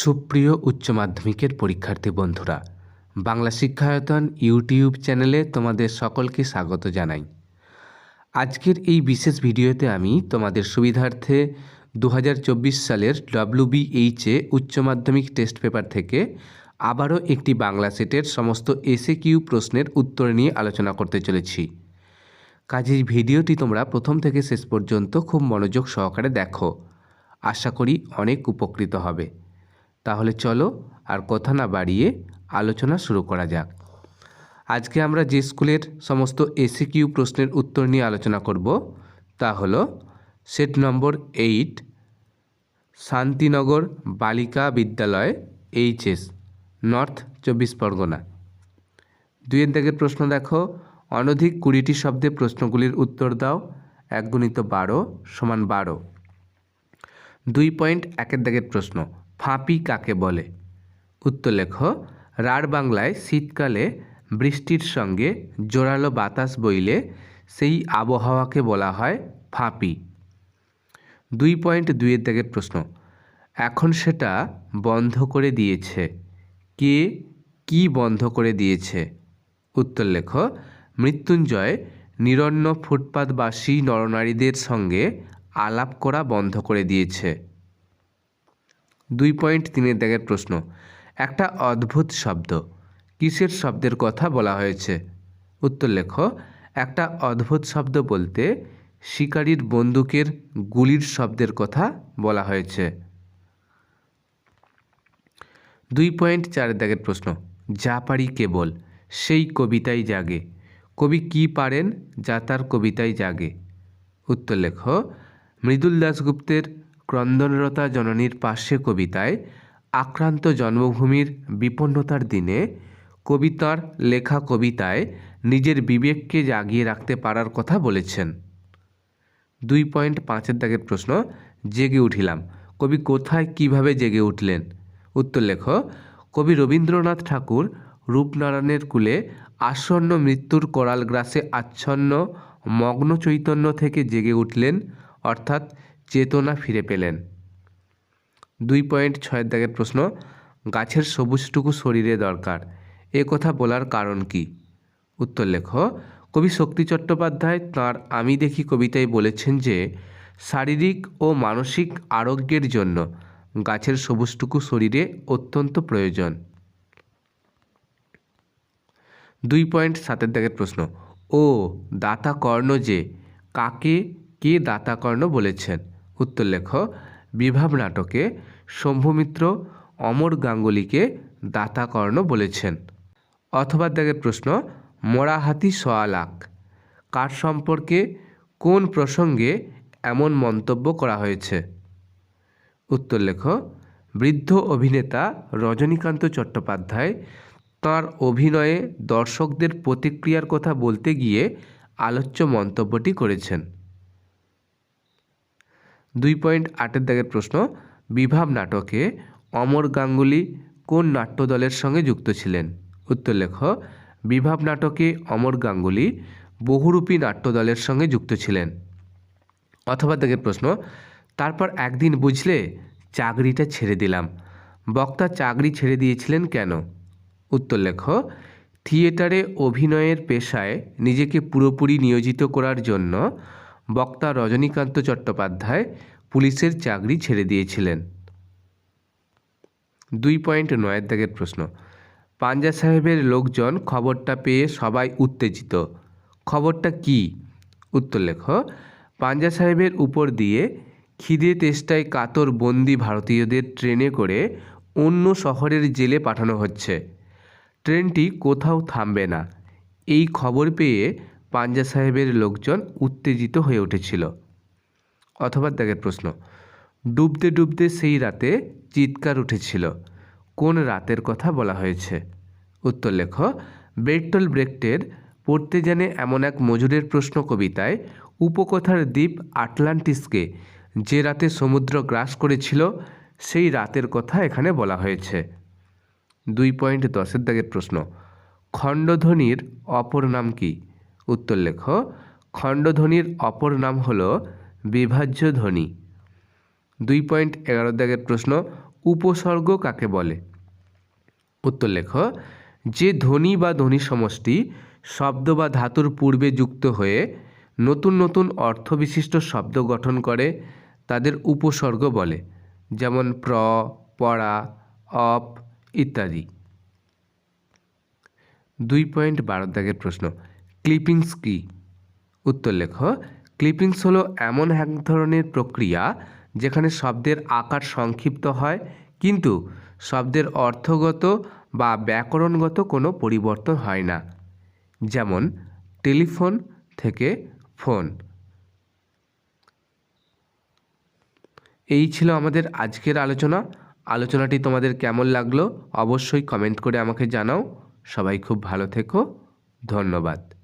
সুপ্রিয় উচ্চ মাধ্যমিকের পরীক্ষার্থী বন্ধুরা, বাংলা শিক্ষায়তন ইউটিউব চ্যানেলে তোমাদের সকলকে স্বাগত জানাই। আজকের এই বিশেষ ভিডিওতে আমি তোমাদের সুবিধার্থে দু হাজার চব্বিশ সালের ডব্লিউবিএইচএ উচ্চ মাধ্যমিক টেস্ট পেপার থেকে আবারও একটি বাংলা সেটের সমস্ত এসে কিউ প্রশ্নের উত্তর নিয়ে আলোচনা করতে চলেছি। কাজেই ভিডিওটি তোমরা প্রথম থেকে শেষ পর্যন্ত খুব মনোযোগ সহকারে দেখো। আশা করি অনেক উপকৃত হবে। তাহলে চলো আর কথা না বাড়িয়ে আলোচনা শুরু করা যাক। আজকে আমরা যে স্কুলের সমস্ত এসি কিউ প্রশ্নের উত্তর নিয়ে আলোচনা করব, তা হলো সেট নম্বর এইট, শান্তিনগর বালিকা বিদ্যালয় এইচএস নর্থ চব্বিশ পরগনা। দুইয়ের দাগের প্রশ্ন দেখো, অনধিক কুড়িটি শব্দে প্রশ্নগুলির উত্তর দাও এক গুণিত বারো সমান বারো। দুই পয়েন্ট একের দাগের প্রশ্ন ফাঁপি কাকে বলে? উত্তর লেখ, রাঢ় বাংলায় শীতকালে বৃষ্টির সঙ্গে জোরালো বাতাস বইলে সেই আবহাওয়াকে বলা হয় ফাঁপি। দুই পয়েন্ট দুইয়ের দাগের প্রশ্ন, এখন সেটা বন্ধ করে দিয়েছে। কে কি বন্ধ করে দিয়েছে? উত্তর লেখ, মৃত্যুঞ্জয় নিরন্ন ফুটপাতবাসী নরনারীদের সঙ্গে আলাপ করা বন্ধ করে দিয়েছে। দুই পয়েন্ট তিনের দাগের প্রশ্ন। একটা অদ্ভুত শব্দ। কিসের শব্দের কথা বলা হয়েছে? উত্তর লেখ, একটা অদ্ভুত শব্দ বলতে শিকারীর বন্দুকের গুলির শব্দের কথা বলা হয়েছে। দুই পয়েন্ট চারের দাগের প্রশ্ন, যা পারি কেবল, সেই কবিতাই জাগে। কবি কি পারেন, যা তার কবিতাই জাগে? উত্তর লেখ, মৃদুল দাশগুপ্তের ক্রন্দনরতা জননীর পার্শ্বে কবিতায় আক্রান্ত জন্মভূমির বিপন্নতার দিনে কবিতার লেখা কবিতায় নিজের বিবেককে জাগিয়ে রাখতে পারার কথা বলেছেন। দুই পয়েন্ট পাঁচের দাগের প্রশ্ন, জেগে উঠিলাম। কবি কোথায়, কীভাবে জেগে উঠলেন? উত্তর লেখ, কবি রবীন্দ্রনাথ ঠাকুর রূপনারায়ণের কুলে আসন্ন মৃত্যুর করাল গ্রাসে আচ্ছন্ন, মগ্ন চৈতন্য থেকে জেগে উঠলেন, অর্থাৎ চেতনা ফিরে পেলেন। দুই পয়েন্ট ছয়ের দাগের প্রশ্ন, গাছের সবুজটুকু শরীরে দরকার, এ কথা বলার কারণ কি? উত্তর লেখ, কবি শক্তি চট্টোপাধ্যায় তাঁর আমি দেখি কবিতায় বলেছেন যে, শারীরিক ও মানসিক আরোগ্যের জন্য গাছের সবুজটুকু শরীরে অত্যন্ত প্রয়োজন। দুই পয়েন্ট সাতের দাগের প্রশ্ন, ও দাতা কর্ণ যে, কাকে কে দাতা কর্ণ বলেছেন? উত্তর লেখ, বিভাব নাটকে শম্ভুমিত্র অমর গাঙ্গুলিকে দাতাকর্ণ বলেছেন। অথবা দাগের প্রশ্ন মরা হাতি সোয়ালাক কার সম্পর্কে কোন প্রসঙ্গে এমন মন্তব্য করা হয়েছে? উত্তর লেখ, বৃদ্ধ অভিনেতা রজনীকান্ত চট্টোপাধ্যায় তাঁর অভিনয়ে দর্শকদের প্রতিক্রিয়ার কথা বলতে গিয়ে আলোচ্য মন্তব্যটি করেছেন। দুই পয়েন্ট আটের দাগের প্রশ্ন, বিভাব নাটকে অমর গাঙ্গুলি কোন নাট্যদলের সঙ্গে যুক্ত ছিলেন? উত্তর লেখ, বিভাব নাটকে অমর গাঙ্গুলি বহুরূপী নাট্যদলের সঙ্গে যুক্ত ছিলেন। অথবা দাগের প্রশ্ন, তারপর একদিন বুঝলে চাকরিটা ছেড়ে দিলাম। বক্তা চাকরি ছেড়ে দিয়েছিলেন কেন? উত্তর লেখ, থিয়েটারে অভিনয়ের পেশায় নিজেকে পুরোপুরি নিয়োজিত করার জন্য বক্তা রজনীকান্ত চট্টোপাধ্যায় পুলিশের চাকরি ছেড়ে দিয়েছিলেন। দুই পয়েন্ট নয়ের দাগের প্রশ্ন। পাঞ্জা সাহেবের লোকজন খবরটা পেয়ে সবাই উত্তেজিত। খবরটা কি? উত্তর লেখ। পাঞ্জা সাহেবের উপর দিয়ে খিদে তেষ্টায় কাতর বন্দি ভারতীয়দের ট্রেনে করে অন্য শহরের জেলে পাঠানো হচ্ছে। ট্রেনটি কোথাও থামবে না। এই খবর পেয়ে পাঞ্জা সাহেবের লোকজন উত্তেজিত হয়ে উঠেছিল। অথবা দেখের প্রশ্ন, ডুবতে ডুবতে সেই রাতে চিৎকার উঠেছিল। কোন রাতের কথা বলা হয়েছে? উত্তর লেখ বেটল ব্রেক্টের পড়তে জানে এমন এক মজুরের প্রশ্ন কবিতায়, উপকথার দ্বীপ আটলান্টিসকে যে রাতে সমুদ্র গ্রাস করেছিল, সেই রাতের কথা এখানে বলা হয়েছে। দুই পয়েন্ট দশের দাগের প্রশ্ন, খণ্ডধ্বনির অপর নাম কি? উত্তর লেখ। খণ্ডধ্বনির অপর নাম হল বিভাজ্য ধ্বনি দুই পয়েন্ট এগারো দাগের প্রশ্ন, উপসর্গ কাকে বলে? উত্তর লেখ, যে ধ্বনি বা ধ্বনি সমষ্টি শব্দ বা ধাতুর পূর্বে যুক্ত হয়ে নতুন নতুন অর্থবিশিষ্ট শব্দ গঠন করে, তাদের উপসর্গ বলে, যেমন প্র, পড়া, অপ ইত্যাদি। দুই পয়েন্ট বারো দাগের প্রশ্ন ক্লিপিংস কি? উত্তর লেখ। ক্লিপিংস হলো এমন এক ধরনের প্রক্রিয়া যেখানে শব্দের আকার সংক্ষিপ্ত হয়, কিন্তু শব্দের অর্থগত বা ব্যাকরণগত কোনো পরিবর্তন হয় না। যেমন, টেলিফোন থেকে ফোন। এই ছিল আমাদের আজকের আলোচনা। আলোচনাটি তোমাদের কেমন লাগল অবশ্যই কমেন্ট করে আমাকে জানাও। সবাই খুব ভালো থেকো। ধন্যবাদ।